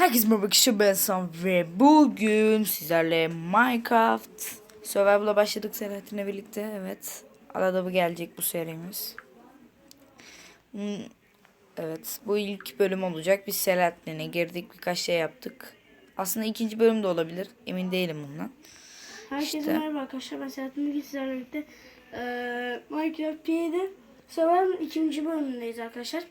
Herkese merhaba kişi ben Sam ve bugün sizlerle Minecraft Survival'a başladık Selahattin'le birlikte evet. Arada bu gelecek bu serimiz. Hmm, Evet bu ilk bölüm olacak. Biz Selahattin'e girdik birkaç şey yaptık. Aslında ikinci bölüm de olabilir emin değilim bundan. Herkese İşte. merhaba arkadaşlar ben Selahattin Bilgi sizlerle birlikte eee Minecraft P'de Survivor'ın ikinci bölümündeyiz arkadaşlar.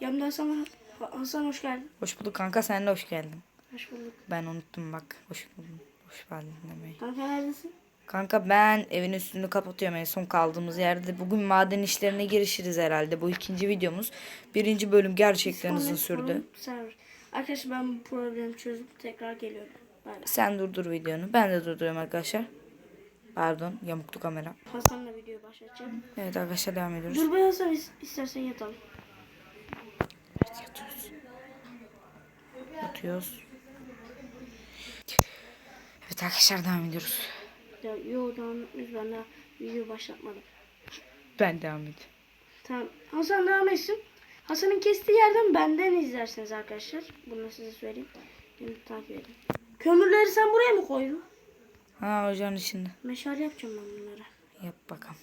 Yanımda Hasan, Hasan hoş geldin. Hoş bulduk kanka sen de hoş geldin Hoş bulduk. Ben unuttum bak hoş buldum hoş geldin demeyi Kanka neredesin? Kanka ben evin üstünü kapatıyorum en son kaldığımız yerde. Bugün maden işlerine girişiriz herhalde. Bu ikinci videomuz. Birinci bölüm gerçekten uzun sürdü. Server. Arkadaşlar ben bu problemi çözüp tekrar geliyorum. Bay. Sen durdur videonu. Ben de durduruyorum arkadaşlar. Pardon yamuktu kamera. Hasan'la videoyu başlatacağım. Evet arkadaşlar devam ediyoruz. Dur be Hasan is- istersen yatalım. Yatıyoruz. Yatıyoruz. Evet arkadaşlar devam ediyoruz. Yo devam etmiyoruz ben daha video başlatmadım. Ben devam edeyim. Tamam. Hasan devam etsin. Hasan'ın kestiği yerden benden izlersiniz arkadaşlar. Bunu size söyleyeyim. Beni takip edin. Kömürleri sen buraya mı koydun? Ha ocağın içinde. Meşale yapacağım ben bunlara. Yap bakalım.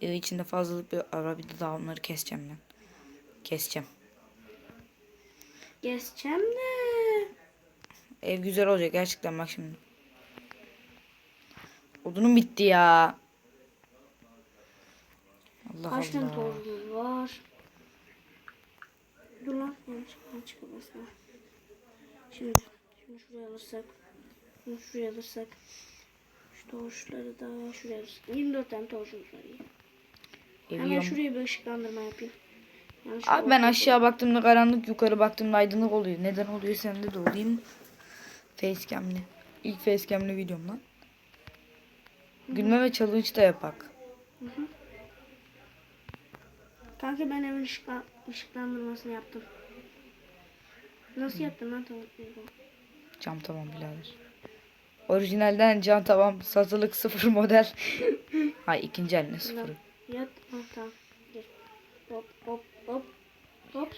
Ev içinde fazlalık bir ara bir de daha onları keseceğim ben. Keseceğim. Keseceğim de. Ev güzel olacak gerçekten bak şimdi. Odunum bitti ya. Allah Kaç tane tozumuz var? Dur lan. Çıkamasın. Şimdi. Şunu şuraya alırsak. Şunu şuraya alırsak. Şu torçları da şuraya alırsak. 24 tane torçumuz var. Hemen şuraya bir ışıklandırma yapayım. Yanlışlıkla Abi ben aşağı baktığımda karanlık yukarı baktığımda aydınlık oluyor. Neden oluyor sende de olayım. Facecam'li. İlk facecam'li videom lan. Gülme ve challenge da yapak. Kanka ben evin ışıkla, ışıklandırmasını yaptım. Nasıl yaptın lan tamam. Cam tamam birader. Orijinalden cam tamam. Satılık sıfır model. Hay ikinci eline sıfırı. Yat. Ha, tamam. Hop hop hop. Hop.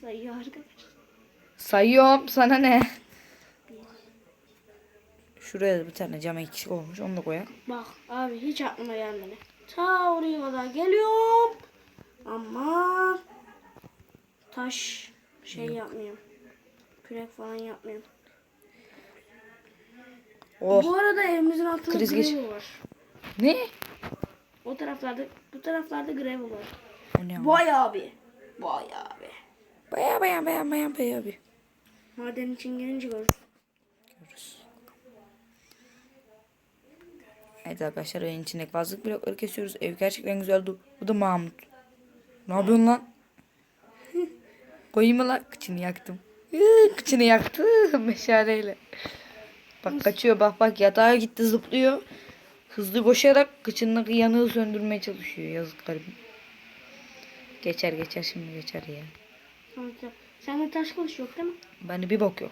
Sayıyor arkadaşlar. Sayıyorum sana ne? Şuraya da bir tane cam eksik olmuş onu da koyak. Bak abi hiç aklıma gelmedi. Ta oraya kadar geliyorum. Ama taş şey yapmıyorum. Kürek falan yapmıyorum. Oh. Bu arada evimizin altında Kriz var. Ne? O taraflarda bu taraflarda gravel var. O ne? Vay abi. Vay abi. Baya baya baya baya baya bir. Maden için gelince görürüz. Görürüz. Evet arkadaşlar evin içindeki fazlalık blokları kesiyoruz. Ev gerçekten güzel. dur. Bu da Mahmut. Ne yapıyorsun lan? Koyayım mı lan? Kıçını yaktım. Kıçını yaktı meşaleyle. Bak kaçıyor bak bak yatağa gitti zıplıyor. Hızlı koşarak kıçındaki yanığı söndürmeye çalışıyor. Yazık garibim. Geçer geçer şimdi geçer ya. Kanka sende taş kılıç yok değil mi? Bende bir bok yok.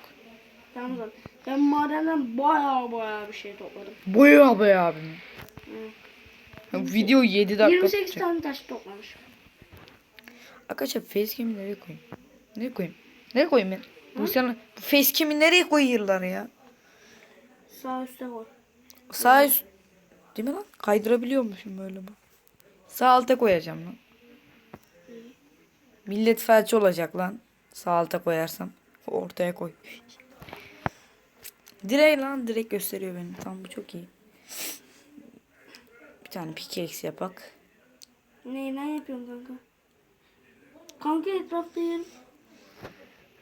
Tamam o zaman. Ben madenden baya baya bir şey topladım. Boya be abim. Hı. Video 7 dakika. 28 tutacak. tane taş toplamışım. Arkadaşlar facecam'i nereye koyayım? Nereye koyayım? Nereye koyayım ben? Bu insanlar bu facecam'i nereye koyuyorlar ya? Sağ üstte koy. Sağ üst. Değil mi lan? Kaydırabiliyormuşum böyle bu. Sağ alta koyacağım lan. Millet felç olacak lan. Sağ alta koyarsam. Ortaya koy. Direkt lan direkt gösteriyor beni. Tamam bu çok iyi. Bir tane pickaxe yapak. Ne ne yapıyorsun kanka? Kanka etrafta yer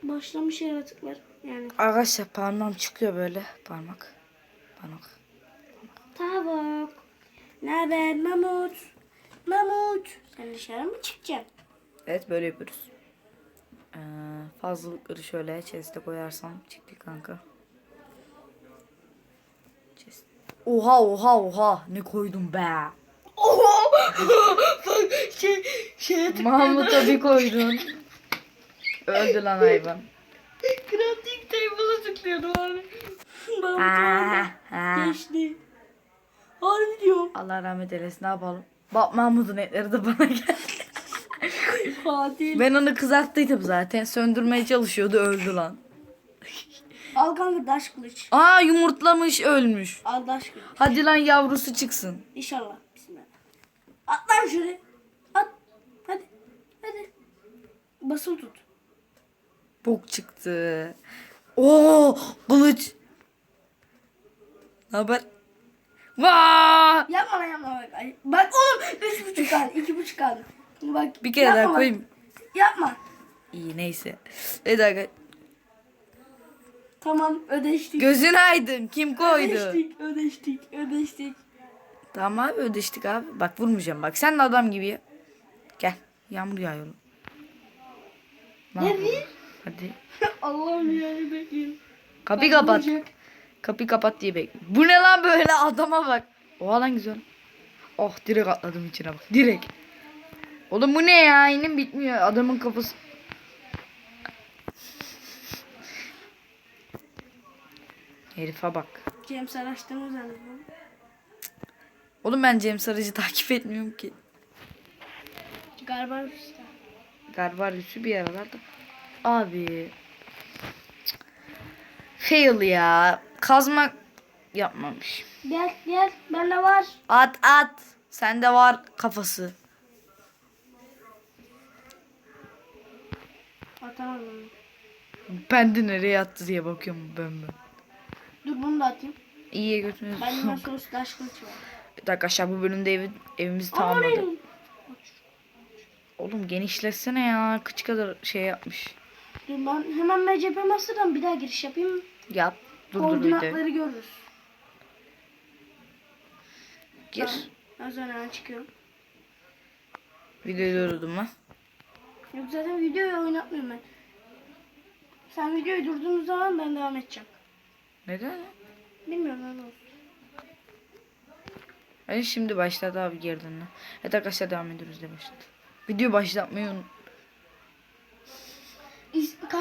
başlamış yaratıklar. Yani Arkadaşlar parmağım çıkıyor böyle. Parmak. Parmak. Tavuk. Ne haber Mahmut? Mahmut. Sen dışarı mı çıkacaksın? Evet böyle yapıyoruz. Ee, fazlalıkları şöyle chest'e koyarsam çıktı kanka. Chest. Oha oha oha ne koydum be. Oha! şey, şeye Mahmut'a bir koydun. Öldü lan hayvan. Crafting table'a tıklıyordum abi. Mahmut geçti. Harbi diyorum. Allah rahmet eylesin ne yapalım. Bak Mahmut'un etleri de bana geldi. Katil. Ben onu kızarttıydım zaten. Söndürmeye çalışıyordu öldü lan. Al kanka daş kılıç. Aa yumurtlamış ölmüş. Al daş kılıç. Hadi lan yavrusu çıksın. İnşallah. Bismillah. At lan şuraya. At. Hadi. Hadi. Basılı tut. Bok çıktı. Oo kılıç. Ne haber? Vaa! Yapma lan yapma bak. Ay, Bak oğlum. Üç buçuk kaldı. iki buçuk kaldı. Bak. Bir kere yapma daha bak. koyayım. Yapma. İyi neyse. Evet arkadaşlar. Tamam ödeştik. Gözün aydın. Kim koydu? Ödeştik. Ödeştik. Ödeştik. Tamam abi ödeştik abi. Bak vurmayacağım bak. Sen de adam gibi. ya. Gel. Yağmur yağıyor. oğlum. Ne? Nerede? Hadi. Allah'ım ya bekliyorum. Kapıyı kapat. Kapıyı kapat diye bekle. Bu ne lan böyle adama bak. Oha lan güzel. Oh direkt atladım içine bak. Direkt. Oğlum bu ne ya? İnim bitmiyor. Adamın kafası. Herife bak. Cem Saraç'tan zannediyorum. Oğlum ben Cem Sarıcı takip etmiyorum ki. Galiba işte. Galiba Rüsü bir aralarda. Abi. Fail ya. Kazmak yapmamış. Gel gel bende var. At at. Sende var kafası. Atamadım. Ben de nereye attı diye bakıyorum ben ben. Dur bunu da atayım. İyiye götürüyoruz. Bende nasıl olsa taş kılıç var. Bir dakika aşağı bu bölümde evi, evimizi tamamladık. Oğlum genişletsene ya. Kıç kadar şey yapmış. Dur ben hemen MCP Master'dan bir daha giriş yapayım. Yap. Koordinatları görürüz. Gir. Ben sonra çıkıyorum. Videoyu durdurdum mu? Yok zaten videoyu oynatmıyorum ben. Sen videoyu durduğunuz zaman ben devam edeceğim. Neden? Bilmiyorum öyle olsun. Hadi şimdi başladı abi geriden. Evet arkadaşlar devam ediyoruz de başladı. Video başlatmayı unut.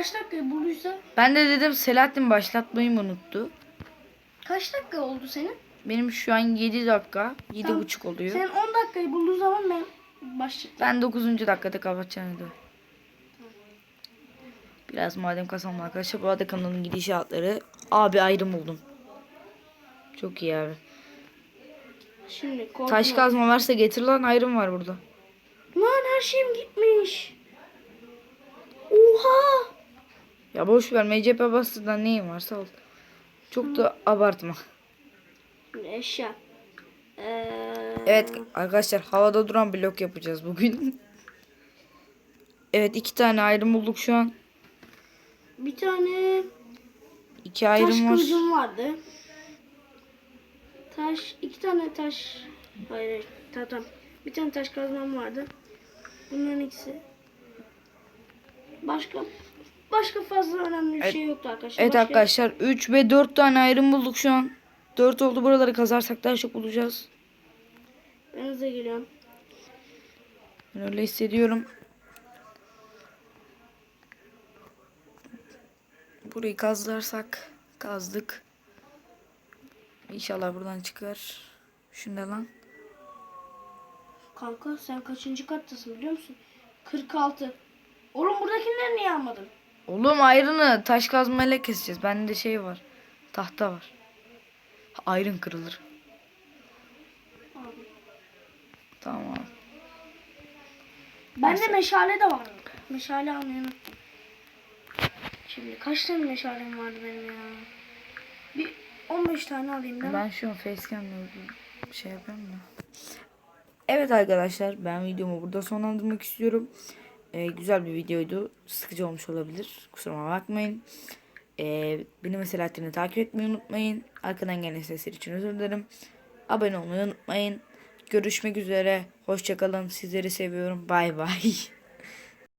Kaç dakika bulduysa? Ben de dedim Selahattin başlatmayı mı unuttu? Kaç dakika oldu senin? Benim şu an 7 dakika. 7 Tamam. buçuk oluyor. Sen 10 dakikayı bulduğun zaman ben başlayacağım. Ben 9. dakikada kapatacağım dedi. Biraz madem kazanma arkadaşlar. Bu arada kanalın gidişatları. Abi ayrım buldum. Çok iyi abi. Şimdi koordinat. Taş kazma varsa getir lan ayrım var burada. Lan her şeyim gitmiş. Oha. Ya boş ver MCP bastıdan neyin varsa al. Çok da abartma. Eşya. Ee, Evet arkadaşlar havada duran blok yapacağız bugün. evet iki tane ayrım bulduk şu an. Bir tane İki taş ayrım var. kılıcım vardı. Taş, iki tane taş. Hayır, tamam. Bir tane taş kazmam vardı. Bunların ikisi. Başka başka fazla önemli bir Evet. şey yoktu arkadaşlar. Evet Başka- arkadaşlar 3 ve 4 tane ayrım bulduk şu an. 4 oldu buraları kazarsak daha çok bulacağız. Ben hızlı geliyorum. Ben öyle hissediyorum. Burayı kazlarsak kazdık. İnşallah buradan çıkar. Şunda lan. Kanka sen kaçıncı kattasın biliyor musun? 46. Oğlum buradakileri niye almadın? Oğlum ayrını taş kazmayla keseceğiz. Bende şey var. Tahta var. Ayrın kırılır. Tamam. Bende meşale de var. Meşale almayı unuttum. Şimdi kaç tane meşalem vardı benim ya? Bir 15 tane alayım mi? Ben şu an facecam'la bir şey yapıyorum da. Evet arkadaşlar ben videomu burada sonlandırmak istiyorum. Ee, güzel bir videoydu. Sıkıcı olmuş olabilir. Kusuruma bakmayın. Ee, beni mesela Selahattin'i takip etmeyi unutmayın. Arkadan gelen sesler için özür dilerim. Abone olmayı unutmayın. Görüşmek üzere. Hoşçakalın. Sizleri seviyorum. Bay bay.